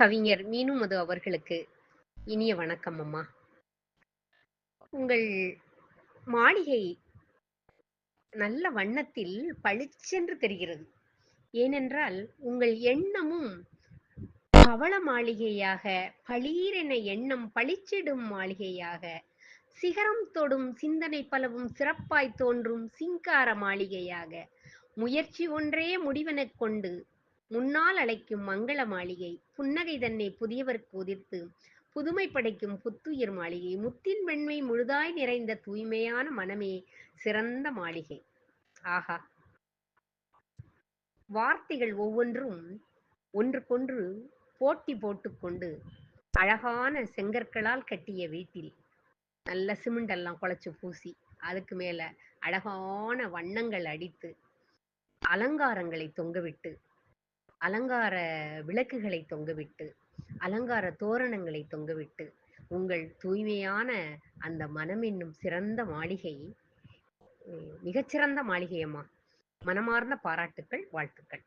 கவிஞர் மீனுமது அவர்களுக்கு இனிய வணக்கம் அம்மா. உங்கள் மாளிகை நல்ல வண்ணத்தில் பளிச்சென்று தெரிகிறது. ஏனென்றால் உங்கள் எண்ணமும் பவள மாளிகையாக பளீரென எண்ணம் பளிச்சிடும் மாளிகையாக சிகரம் தொடும் சிந்தனை பலவும் சிறப்பாய் தோன்றும் சிங்கார மாளிகையாக முயற்சி ஒன்றே முடிவெனக் கொண்டு முன்னால் அழைக்கும் மங்கள மாளிகை புன்னகை தன்னை புதியவர்க்கு உதிர்த்து புதுமை படைக்கும் புத்துயிர் மாளிகை முத்தின் வெண்மை முழுதாய் நிறைந்த தூய்மையான மனமே சிறந்த மாளிகை. ஆஹா. வார்த்தைகள் ஒவ்வொன்றும் ஒன்றுக்கொன்று போட்டி போட்டுக்கொண்டு அழகான செங்கற்களால் கட்டிய வீட்டில் நல்ல சிமெண்ட் எல்லாம் குழைச்சு பூசி அதுக்கு மேல அழகான வண்ணங்கள் அடித்து அலங்காரங்களை தொங்கவிட்டு அலங்கார விளக்குகளை தொங்கவிட்டு அலங்கார தோரணங்களை தொங்கவிட்டு உங்கள் தூய்மையான அந்த மனம் என்னும் சிறந்த மாளிகை மிகச்சிறந்த மாளிகையம்மா. மனமார்ந்த பாராட்டுக்கள் வாழ்த்துக்கள்.